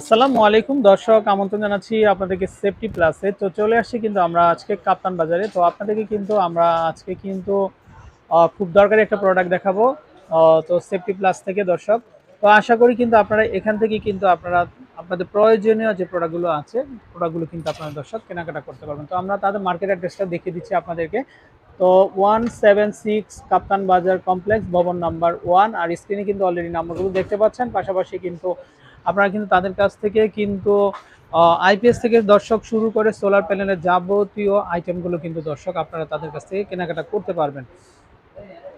আসসালামু আলাইকুম দর্শক, আমন্ত্রণ জানাচ্ছি আপনাদেরকে সেফটি প্লাসে তো চলে আসছি কিন্তু আমরা আজকে কাপ্তান বাজারে। তো আপনাদেরকে কিন্তু আমরা আজকে কিন্তু খুব দরকারি একটা প্রোডাক্ট দেখাবো তো সেফটি প্লাস থেকে দর্শক। তো আশা করি কিন্তু আপনারা এখান থেকে কিন্তু আপনারা, আপনাদের প্রয়োজনীয় যে প্রোডাক্টগুলো আছে প্রোডাক্টগুলো কিন্তু আপনারা দর্শক কেনাকাটা করতে পারবেন। তো আমরা তাদের মার্কেট অ্যাড্রেসটা দেখিয়ে দিচ্ছি আপনাদেরকে। তো ওয়ান সেভেন সিক্স কাপ্তান বাজার কমপ্লেক্স, ভবন নাম্বার ওয়ান, আর স্ক্রিনে কিন্তু অলরেডি নাম্বারগুলো দেখতে পাচ্ছেন। পাশাপাশি কিন্তু আপনারা কিন্তু তাদের কাছ থেকে কিন্তু আইপিএস থেকে দর্শক শুরু করে সোলার প্যানেলের যাবতীয় আইটেমগুলো কিন্তু দর্শক আপনারা তাদের কাছ থেকে কেনাকাটা করতে পারবেন।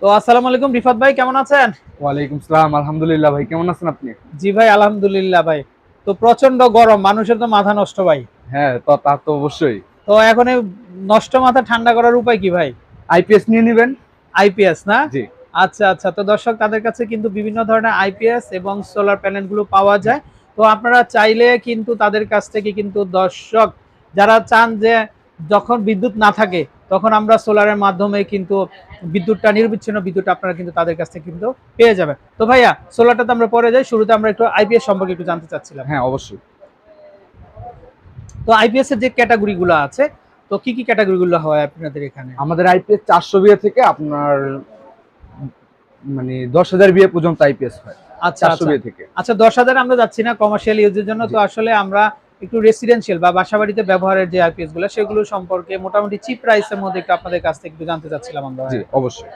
তো আসসালামু আলাইকুম রিফাত ভাই কেমন আছেন? ওয়ালাইকুম সালাম আলহামদুলিল্লাহ ভাই কেমন আছেন আপনি? জি ভাই আলহামদুলিল্লাহ ভাই। তো প্রচণ্ড গরম মানুষের তো মাথা নষ্ট ভাই। হ্যাঁ তো তা তো অবশ্যই। তো এখন এই নষ্ট মাথা ঠান্ডা করার উপায় কি ভাই? আইপিএস নিয়ে নেবেন? আইপিএস না? জি। আচ্ছা আচ্ছা। তো দর্শক তাদের কাছে কিন্তু বিভিন্ন ধরনের আইপিএস এবং সোলার প্যানেলগুলো পাওয়া যায়। তো আপনারা চাইলে কিন্তু তাদের কাছ থেকে কিন্তু দর্শক যারা চান যে যখন বিদ্যুৎ না থাকে তখন আমরা সোলারের মাধ্যমে কিন্তু বিদ্যুৎটা নির্বিচ্ছিন্ন বিদ্যুৎ আপনারা কিন্তু তাদের কাছ থেকে কিন্তু পেয়ে যাবেন। তো ভাইয়া সোলারটা তো আমরা পরে যাই শুরুতে আমরা একটু আইপিএস সম্পর্কে একটু জানতে চাচ্ছিলাম। হ্যাঁ অবশ্যই। তো আইপিএস এর যে ক্যাটাগরিগুলো আছে তো কি কি ক্যাটাগরিগুলো হয় আপনাদের এখানে? আমাদের আইপিএস চারশো বিয়ে থেকে আপনার মানে দশ হাজার বিয়ে পর্যন্ত আইপিএস হয়। আচ্ছা আচ্ছা। বিয়ে থেকে। আচ্ছা দশ হাজার আমরা যাচ্ছি না কমার্শিয়াল ইউজের জন্য তো আসলে আমরা একটু রেসিডেন্সিয়াল বা বাসাবাড়িতে ব্যবহারের যে আইপিএসগুলো সেগুলো সম্পর্কে মোটামুটি চিপ প্রাইসের মধ্যে একটু আপনাদের কাছ থেকে একটু জানতে চাচ্ছিলাম আমরা। জি অবশ্যই।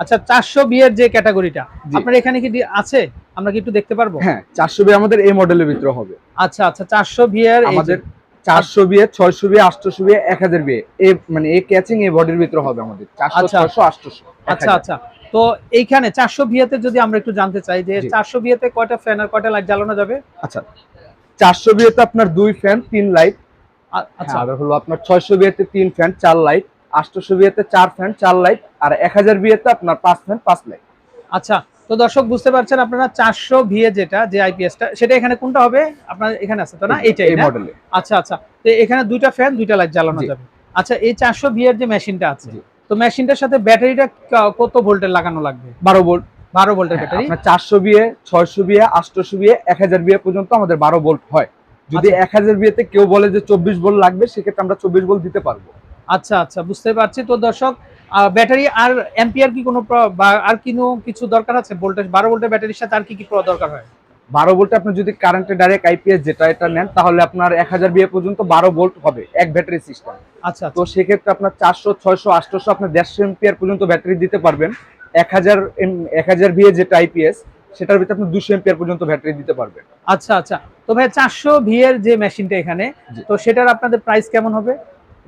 আচ্ছা চারশো বিয়ের যে ক্যাটাগরিটা আপনার এখানে কি আছে? আমরা কি একটু দেখতে পারব? হ্যাঁ চারশো বিয়ে আমাদের এই মডেলের ভিতরে হবে। আচ্ছা আচ্ছা চারশো বিয়ের আমাদের চারশো বিয়ে ছয়শো বিয়ে আটশো বিয়ে এক হাজার বিয়ে মানে এই ক্যাচিং এই বডির ভিতরে হবে আমাদের। চারশো। ছয়শো আচ্ছা আচ্ছা। তো এইখানে চারশো বিয়েতে যদি আমরা একটু জানতে চাই যে চারশো বিয়েতে কয়টা ফ্যান আর কয়টা লাইট জ্বালানো যাবে? আচ্ছা চারশো বিয়েতে আপনার দুই ফ্যান তিন লাইট আচ্ছা। আর হলো আপনার ছয়শো বিয়েতে তিন ফ্যান চার লাইট আটশোশো বিয়েতে চার ফ্যান চার লাইট আর এক হাজার বিয়েতে আপনার পাঁচ ফ্যান পাঁচ লাইট আচ্ছা তো দর্শক বুঝতে পারছেন আপনারা চারশো ভিএ যেটা যে আইপিএসটা সেটা এখানে কোনটা হবে? আপনার এখানে আছে তো না? এইটাই এই? মডেলে আচ্ছা আচ্ছা। তো এখানে দুইটা ফ্যান দুইটা লাইট জ্বালানো যাবে। আচ্ছা এই চারশো ভিএর যে মেশিনটা আছে। তো মেশিনটার সাথে ব্যাটারিটা কত ভোল্টের লাগানো লাগবে? বারো ভোল্ট। বারো ভোল্টের ব্যাটারি? আপনার চারশো বিয়ে ছয়শো বিয়ে আটশোশো বিয়ে এক হাজার বিয়ে পর্যন্ত আমাদের বারো ভোল্ট হয়। যদি আচ্ছা। এক হাজার বিয়েতে কেউ বলে যে চব্বিশ ভোল্ট লাগবে সেক্ষেত্রে আমরা চব্বিশ ভোল্ট দিতে পারব। আচ্ছা আচ্ছা বুঝতে পারছি। তো দর্শক ব্যাটারি আর এম্পিয়ার কি কোনো আর কোনো কিছু দরকার আছে? ভোল্টেজ বারো ভোল্টের ব্যাটারির সাথে আর কি কি দরকার হয়? বারো ভোল্টে আপনি যদি কারেন্টে ডাইরেক্ট আইপিএস যেটা এটা নেন তাহলে আপনার এক হাজার বিয়ে পর্যন্ত বারো ভোল্ট হবে এক ব্যাটারি সিস্টেম আচ্ছা তো সেক্ষেত্রে আপনার চারশো ছয়শো আটশোশো আপনার দেড়শো এমপিআর পর্যন্ত ব্যাটারি দিতে পারবেন। এক হাজার এক হাজার ভিএ যেটা আইপিএস সেটার ভিতরে আপনি দুশো এম্পিয়ার পর্যন্ত ব্যাটারি দিতে পারবেন। আচ্ছা আচ্ছা। তো ভাই চারশো ভিএর যে মেশিনটা এখানে তো সেটার আপনাদের প্রাইস কেমন হবে?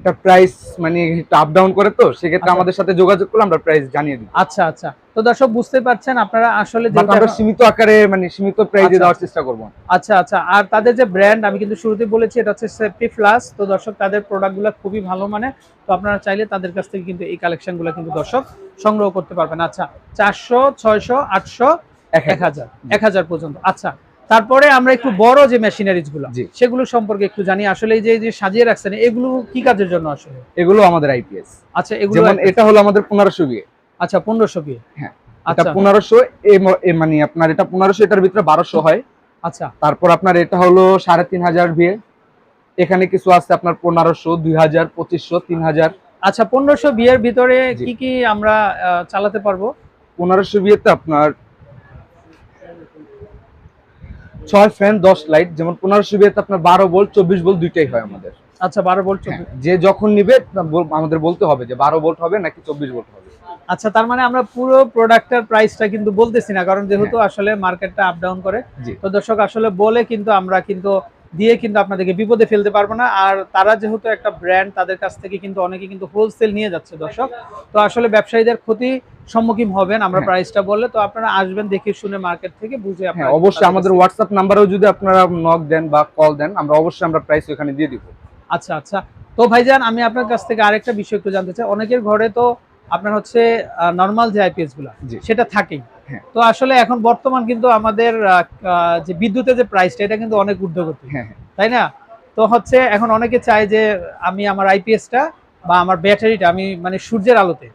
এটা প্রাইস মানে আপ ডাউন করে তো সেক্ষেত্রে আচ্ছা। আমাদের সাথে যোগাযোগ করলে আমরা প্রাইস জানিয়ে দিই আচ্ছা আচ্ছা। তো দর্শক বুঝতে পারছেন আপনারা আসলে আমরা সীমিত আকারে মানে সীমিত প্রাইসে আচ্ছা, দেওয়ার। চেষ্টা করব। আচ্ছা আচ্ছা। আর তাদের যে ব্র্যান্ড আমি কিন্তু শুরুতে বলেছি এটা হচ্ছে সেফটি ফ্লাস তো দর্শক তাদের প্রোডাক্টগুলো খুবই ভালো মানে। তো আপনারা চাইলে তাদের কাছ থেকে কিন্তু এই কালেকশনগুলো কিন্তু দর্শক সংগ্রহ করতে পারবেন। আচ্ছা চারশো ছয়শো আটশো এক হাজার। এক হাজার পর্যন্ত। আচ্ছা তারপরে আমরা একটু বড় যে মেশিনারিজগুলো। সেগুলো সম্পর্কে একটু জানি। আসলে এই যে যে সাজিয়ে রাখছেন এগুলো কি কাজের জন্য আসলে? এগুলো আমাদের আইপিএস আচ্ছা এগুলো এটা হলো আমাদের পনেরোশো বিয়ে আচ্ছা পনেরোশো বিয়ে হ্যাঁ, এটা আচ্ছা। পনেরোশো মানে আপনার এটা পনেরোশো এটার ভিতরে বারোশো হয়। আচ্ছা। তারপর আপনার এটা হলো সাড়ে তিন হাজার বিয়ে এখানে কিছু আছে আপনার পনেরোশো দুই হাজার পঁচিশশো তিন হাজার। আচ্ছা পনেরোশো বিয়ের ভিতরে কি কি আমরা চালাতে পারব? পনেরোশো বিয়েতে আপনার ছয় ফ্যান দশ লাইট যেমন পনেরোশো বিয়েতে আপনার বারো বোল্ট চব্বিশ বোল্ট দুইটাই হয় আমাদের। আচ্ছা বারো বোল্ট হ্যাঁ, যে যখন নিবে আমাদের বলতে হবে যে বারো বোল্ট হবে নাকি চব্বিশ বোল্ট হবে। আচ্ছা তার মানে আমরা পুরো প্রোডাক্টের প্রাইসটা কিন্তু বলতেছি না কারণ যেহেতু আসলে মার্কেটটা আপ ডাউন করে তো দর্শক আসলে বলে কিন্তু আমরা কিন্তু দিয়ে কিন্তু আপনাদেরকে বিপদে ফেলতে পারব না আর তারা যেহেতু একটা ব্র্যান্ড তাদের কাছ থেকে কিন্তু অনেকে কিন্তু হোলসেল নিয়ে যাচ্ছে দর্শক তো আসলে ব্যবসায়ীদের ক্ষতি সম্মুখীন হবেন আমরা হ্যাঁ। প্রাইসটা বললে তো আপনারা আসবেন দেখে শুনে মার্কেট থেকে বুঝে হ্যাঁ আপনারা অবশ্যই আমাদের হোয়াটসঅ্যাপ নাম্বারেও যদি আপনারা নক দেন বা কল দেন আমরা অবশ্যই আমরা প্রাইস ওখানে দিয়ে দিব আচ্ছা আচ্ছা তো ভাইজান আমি আপনার কাছ থেকে আরেকটা বিষয় একটু জানতে চাই অনেকের ঘরে তো আপনার হচ্ছে নর্মাল যে আইপিএসগুলা। সেটা থাকেই হ্যাঁ। তো আসলে এখন বর্তমান কিন্তু আমাদের যে বিদ্যুতের যে প্রাইসটা এটা কিন্তু অনেক ঊর্ধ্বগতি। হ্যাঁ হ্যাঁ। তাই না? তো হচ্ছে এখন অনেকে চায় যে আমি আমার আইপিএসটা বা আমার ব্যাটারিটা আমি মানে সূর্যের আলোতে।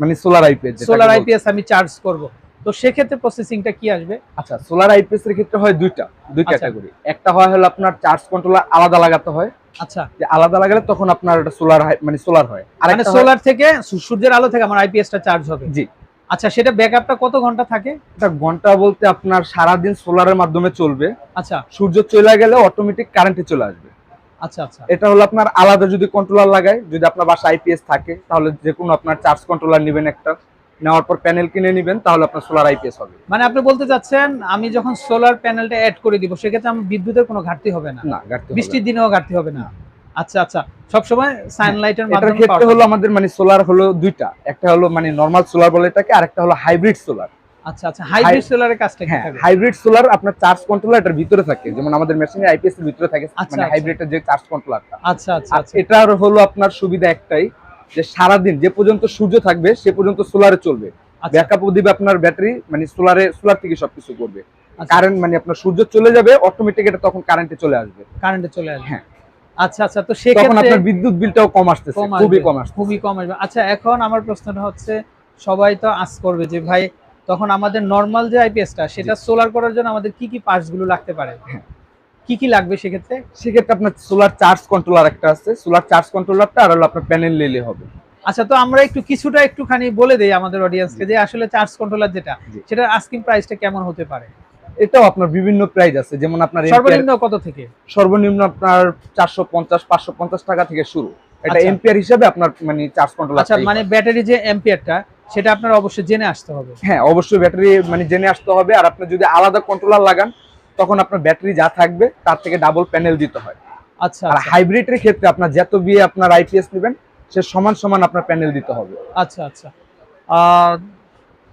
মানে সোলার আইপিএস সোলার আইপিএস আমি চার্জ করব। তো সেক্ষেত্রে প্রসেসিংটা কি আসবে? আচ্ছা সোলার আইপিএস এর ক্ষেত্রে হয় দুইটা দুই আচ্ছা। ক্যাটাগরি একটা হয় হলো আপনার চার্জ কন্ট্রোলার আলাদা লাগাতে হয়। আচ্ছা। যে আলাদা লাগালে তখন আপনার এটা সোলার মানে সোলার হয়। আর মানে সোলার থেকে সূর্যের আলো থেকে আমার আইপিএসটা চার্জ হবে। জি। আচ্ছা সেটা ব্যাকআপটা কত ঘণ্টা থাকে? এটা ঘণ্টা বলতে আপনার সারাদিন সোলারের মাধ্যমে চলবে। আচ্ছা। সূর্য চলে গেলে অটোমেটিক কারেন্টে চলে আসবে। আচ্ছা আচ্ছা। এটা হলো আপনার আলাদা যদি কন্ট্রোলার লাগায় যদি আপনার বাসা আইপিএস থাকে তাহলে যে কোনো আপনার চার্জ কন্ট্রোলার নেবেন একটা। নেওয়ার পর প্যানেল কিনে নেবেন তাহলে আপনার সোলার আইপিএস হবে। মানে আপনি বলতে চাচ্ছেন আমি যখন সোলার প্যানেলটা অ্যাড করে দিব সেক্ষেত্রে আমার বিদ্যুতের কোনো ঘাটতি হবে না? না ঘাটতি হবে না। বৃষ্টির দিনেও ঘাটতি হবে না। আচ্ছা আচ্ছা। সবসময় সানলাইটের এটার মাধ্যমে ক্ষেত্রে হলো আমাদের মানে সোলার হলো দুইটা। একটা হলো মানে নর্মাল সোলার বলে এটাকে আর একটা হলো হাইব্রিড সোলার আচ্ছা আচ্ছা। হাইব্রিড সোলারের কাজটা কি থাকে হাইব্রিড সোলার আপনার চার্জ কন্ট্রোলার এটার ভিতরে থাকে। যেমন আমাদের মেশিনের আইপিএস এর ভিতরে থাকে আচ্ছা, মানে আচ্ছা। হাইব্রিডের যে চার্জ কন্ট্রোলারটা আচ্ছা আচ্ছা আর আচ্ছা। এটার হলো আপনার সুবিধা একটাই যে সারাদিন যে পর্যন্ত সূর্য থাকবে সে পর্যন্ত সোলারে চলবে। আচ্ছা। ব্যাকআপ দিবে আপনার ব্যাটারি মানে সোলারে সোলার থেকে সবকিছু করবে। আচ্ছা। কারেন্ট মানে আপনার সূর্য চলে যাবে অটোমেটিক এটা তখন কারেন্টে চলে আসবে। কারেন্টে চলে আসবে। হ্যাঁ। আচ্ছা আচ্ছা তো সেক্ষেত্রে আপনার বিদ্যুৎ বিলটাও কম আসতেছে খুবই কম আসছে খুবই কম আসবে। আচ্ছা এখন আমার প্রশ্নটা হচ্ছে সবাই তো আস করবে যে ভাই তখন আমাদের নর্মাল যে আইপিএসটা সেটা সোলার করার জন্য আমাদের কি কি পার্টসগুলো লাগতে পারে? হ্যাঁ। কি কি লাগবে সেক্ষেত্রে? সেক্ষেত্রে আপনার সোলার চার্জ কন্ট্রোলার একটা আছে। সোলার চার্জ কন্ট্রোলারটা আর হলো আপনার প্যানেল নিলে হবে। আচ্ছা তো আমরা একটু কিছুটা একটুখানি বলে দেই আমাদের অডিয়েন্সকে যে আসলে চার্জ কন্ট্রোলার যেটা জি। সেটা আস্কিং প্রাইসটা কেমন হতে পারে? এটাও আপনার বিভিন্ন প্রাইস আছে। যেমন আপনার সর্বনিম্ন কত থেকে? সর্বনিম্ন আপনার চারশো পঞ্চাশ পাঁচশো পঞ্চাশ টাকা থেকে শুরু। এটা আচ্ছা। এম্পিয়ার হিসাবে আপনার মানে চার্জ কন্ট্রোলার আচ্ছা মানে ব্যাটারি যে এম্পিয়ারটা সেটা আপনার অবশ্যই জেনে আসতে হবে। হ্যাঁ অবশ্যই ব্যাটারি মানে জেনে আসতে হবে। আর আপনি যদি আলাদা কন্ট্রোলার লাগান তখন আপনার ব্যাটারি যা থাকবে তার থেকে ডাবল প্যানেল দিতে হয়। আচ্ছা আর আচ্ছা। হাইব্রিডের ক্ষেত্রে আপনার যত বিয়ে আপনার আইপিএস নেবেন সে সমান সমান আপনার প্যানেল দিতে হবে। আচ্ছা আচ্ছা। আর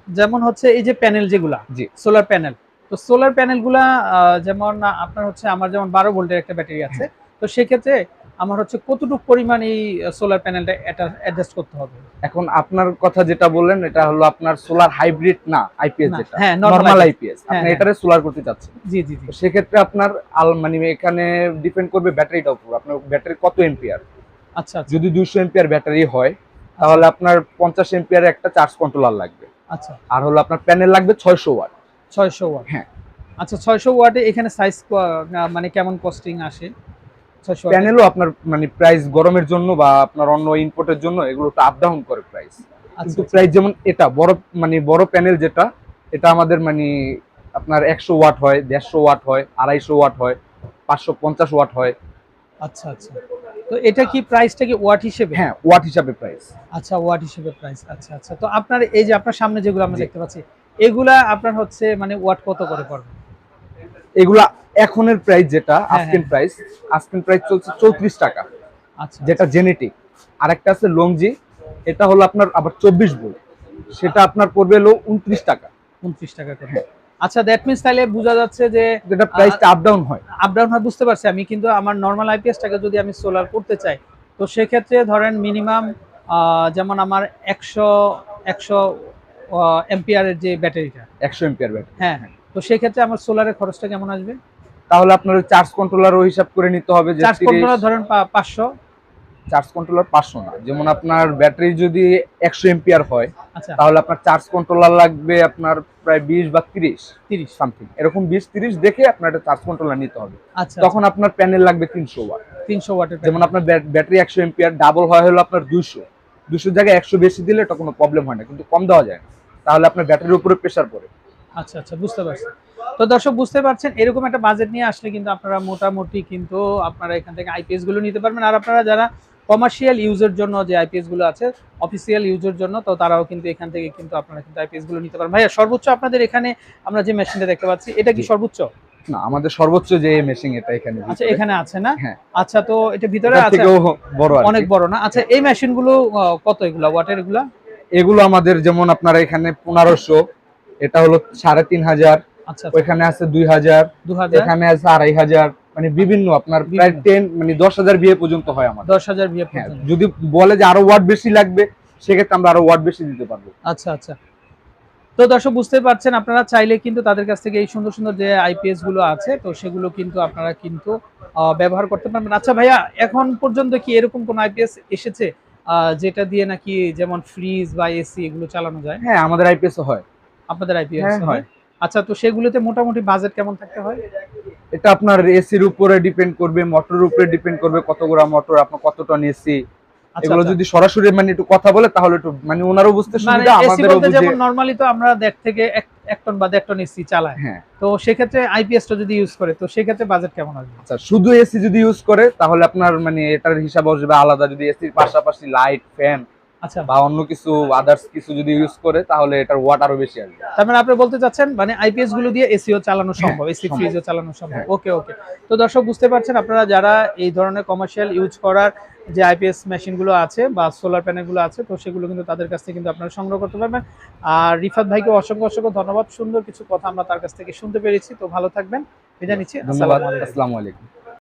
যেমন হচ্ছে এই যে প্যানেল যেগুলা জি। সোলার প্যানেল তো সোলার প্যানেলগুলা যেমন আপনার হচ্ছে আমার যেমন বারো ভোল্টের একটা ব্যাটারি আছে তো সেক্ষেত্রে আমার হচ্ছে কতটুকু পরিমাণ এই সোলার প্যানেলটা এটা অ্যাডজাস্ট করতে হবে? এখন আপনার কথা যেটা বললেন এটা হলো আপনার সোলার হাইব্রিড না আইপিএস যেটা। হ্যাঁ, নরমাল আইপিএস হ্যাঁ, আপনি হ্যাঁ। এটারে সোলার করতে চাচ্ছেন। জি জি জি। সেক্ষেত্রে আপনার আল মানে এখানে ডিপেন্ড করবে ব্যাটারিটার উপর। আপনার ব্যাটারি কত এম্পিয়ার আচ্ছা আচ্ছা। যদি দুইশো এম্পিয়ার ব্যাটারি হয় তাহলে আপনার পঞ্চাশ এম্পিয়ার একটা চার্জ কন্ট্রোলার লাগবে। আচ্ছা। আর হলো আপনার প্যানেল লাগবে ছয়শো ওয়াট ছয়শো ওয়াট। হ্যাঁ। আচ্ছা ছয়শো ওয়াটে এখানে সাইজ মানে কেমন কস্টিং আসে? প্যানেলও আপনার মানে প্রাইস গরমের জন্য বা আপনার অন্য ইনপুটের জন্য এগুলো একটু আপ ডাউন করে প্রাইস আচ্ছা কিন্তু প্রাইস যেমন এটা বড় মানে বড় প্যানেল যেটা এটা আমাদের মানে আপনার একশো ওয়াট হয় দেড়শো ওয়াট হয় আড়াইশো ওয়াট হয় পাঁচশো পঞ্চাশ ওয়াট হয়। আচ্ছা আচ্ছা। তো এটা কি প্রাইসটা কি ওয়াট হিসেবে? হ্যাঁ ওয়াট হিসাবে প্রাইস আচ্ছা ওয়াট হিসেবে প্রাইস আচ্ছা আচ্ছা। তো আপনার এই যে আপনার সামনে যেগুলো আমরা দেখতে পাচ্ছি এগুলা আপনার হচ্ছে মানে ওয়াট কত করে পড়বে? এগুলা এখনের প্রাইস যেটা আস্কিন হ্যাঁ। প্রাইস আস্কিন প্রাইস চলছে চৌত্রিশ টাকা। আচ্ছা যেটা জেনেটিক আরেকটা আছে লংজি এটা হলো আপনার আবার চব্বিশ বই সেটা আপনার পড়বে হলো উনত্রিশ টাকা। উনত্রিশ টাকা করে। হ্যাঁ। আচ্ছা দ্যাট মিনস তাহলে বোঝা যাচ্ছে যে যেটা প্রাইসটা আপ ডাউন হয়। আপ ডাউন হয় বুঝতে পারছি আমি কিন্তু আমার নর্মাল আইপিএসটাকে যদি আমি সোলার করতে চাই তো সেক্ষেত্রে ধরেন মিনিমাম যেমন আমার একশো একশো এম্পিয়ারের যে ব্যাটারিটা। একশো এম্পিয়ার ব্যাটারি। হ্যাঁ তো সেক্ষেত্রে আমার সোলারের খরচটা কেমন আসবে? তাহলে আপনার চার্জ কন্ট্রোলারও হিসাব করে নিতে হবে চার্জ কন্ট্রোলার ধরেন পাঁচশো। চার্জ কন্ট্রোলার পাঁচশো না। যেমন আপনার ব্যাটারি যদি একশো এম্পিয়ার হয় আচ্ছা। তাহলে আপনার চার্জ কন্ট্রোলার লাগবে আপনার প্রায় বিশ বা তিরিশ। তিরিশ। সামথিং এরকম বিশ তিরিশ দেখে আপনার একটা চার্জ কন্ট্রোলার নিতে হবে। আচ্ছা। তখন আপনার প্যানেল লাগবে তিনশো ওয়াট তিনশো ওয়াটের যেমন আপনার ব্যাটারি একশো এম্পিয়ার ডাবল হয় হলো আপনার দুইশো। দুশো জায়গায় একশো বেশি দিলে এটা কোনো প্রবলেম হয় না কিন্তু কম দেওয়া যায় না। তাহলে আপনার ব্যাটারির উপরে প্রেশার পড়ে। আচ্ছা আচ্ছা বুঝতে পারছি। তো দর্শক বুঝতে পারছেন এরকম একটা বাজেট নিয়ে আসলে কিন্তু আপনারা মোটামুটি কিন্তু আপনারা এখান থেকে আইপিএসগুলো নিতে পারবেন। আর আপনারা যারা কমার্শিয়াল ইউজের জন্য যে আইপিএসগুলো আছে অফিসিয়াল ইউজের জন্য তো তারাও কিন্তু এখান থেকে কিন্তু আপনারা কিন্তু আইপিএসগুলো নিতে পারেন ভাইয়া সর্বোচ্চ আপনাদের এখানে আমরা যে মেশিনটা দেখতে পাচ্ছি এটা কি সর্বোচ্চ? না আমাদের সর্বোচ্চ যে মেশিন এটা এখানে আচ্ছা এখানে আছে না? হ্যাঁ। আচ্ছা তো এটা ভিতরে আছে? বড় অনেক বড় না? আচ্ছা এই মেশিনগুলো কত এগুলা? ওয়াটের এগুলা? এগুলো আমাদের যেমন আপনার এখানে পনেরোশো এটা হলো সাড়ে তিন হাজার আচ্ছা ওইখানে আছে দুই হাজার এখানে আছে আড়াই হাজার মানে বিভিন্ন আপনার প্রায় টেন মানে দশ হাজার বিয়ে পর্যন্ত হয় আমার দশ হাজার বিয়ে হ্যাঁ যদি বলে যে আরও ওয়াট বেশি লাগবে সেক্ষেত্রে আমরা আরও ওয়াট বেশি দিতে পারব। আচ্ছা আচ্ছা। তো দর্শক বুঝতে পারছেন আপনারা চাইলে কিন্তু তাদের কাছ থেকে এই সুন্দর সুন্দর যে আইপিএসগুলো আছে তো সেগুলো কিন্তু আপনারা কিন্তু ব্যবহার করতে পারবেন। আচ্ছা ভাইয়া এখন পর্যন্ত কি এরকম কোন আইপিএস এসেছে? যেটা দিয়ে নাকি যেমন ফ্রিজ বা এসি এগুলো চালানো যায়? হ্যাঁ আমাদের আইপিএস হয়। আপনাদের আইপিএস হ্যাঁ, হয়। আচ্ছা তো সেগুলোতে মোটামুটি বাজেট কেমন থাকতে হয়? এটা আপনার এসির উপরে ডিপেন্ড করবে মোটরের উপরে ডিপেন্ড করবে কত গোড়া মোটর আপনার কত টন এসি এগুলো আচ্ছা। যদি সরাসরি মানে একটু কথা বলে তাহলে একটু মানে ওনারও বুঝতে মানে সুবিধা আমাদেরও বুঝে যেমন নরমালি তো আমরা দেড় থেকে এক টন বা দেড় টন এসি চালাই। হ্যাঁ। তো সেক্ষেত্রে আইপিএসটা যদি ইউজ করে তো সেক্ষেত্রে বাজেট কেমন আসবে? আচ্ছা শুধু এসি যদি ইউজ করে তাহলে আপনার মানে এটার হিসাব আসবে আলাদা। যদি এসির পাশাপাশি লাইট ফ্যান আচ্ছা। বা অন্য কিছু আদার্স কিছু যদি ইউজ করে তাহলে এটার ওয়াট আরও বেশি আসবে। তার মানে আপনি বলতে চাচ্ছেন মানে আইপিএসগুলো দিয়ে এসিও চালানো সম্ভব এসি। ফ্রিজও চালানো সম্ভব। হ্যাঁ। ওকে ওকে তো দর্শক বুঝতে পারছেন আপনারা যারা এই ধরনের কমার্শিয়াল ইউজ করার যে আইপিএস মেশিনগুলো আছে বা সোলার প্যানেলগুলো আছে তো সেগুলো কিন্তু তাদের কাছ থেকে কিন্তু আপনারা সংগ্রহ করতে পারবেন। আর রিফাত ভাইকে অসংখ্য অসংখ্য ধন্যবাদ। সুন্দর কিছু কথা আমরা তার কাছ থেকে শুনতে পেরেছি। তো ভালো থাকবেন। বিদায় নিচ্ছি। আসসালামু আলাইকুম।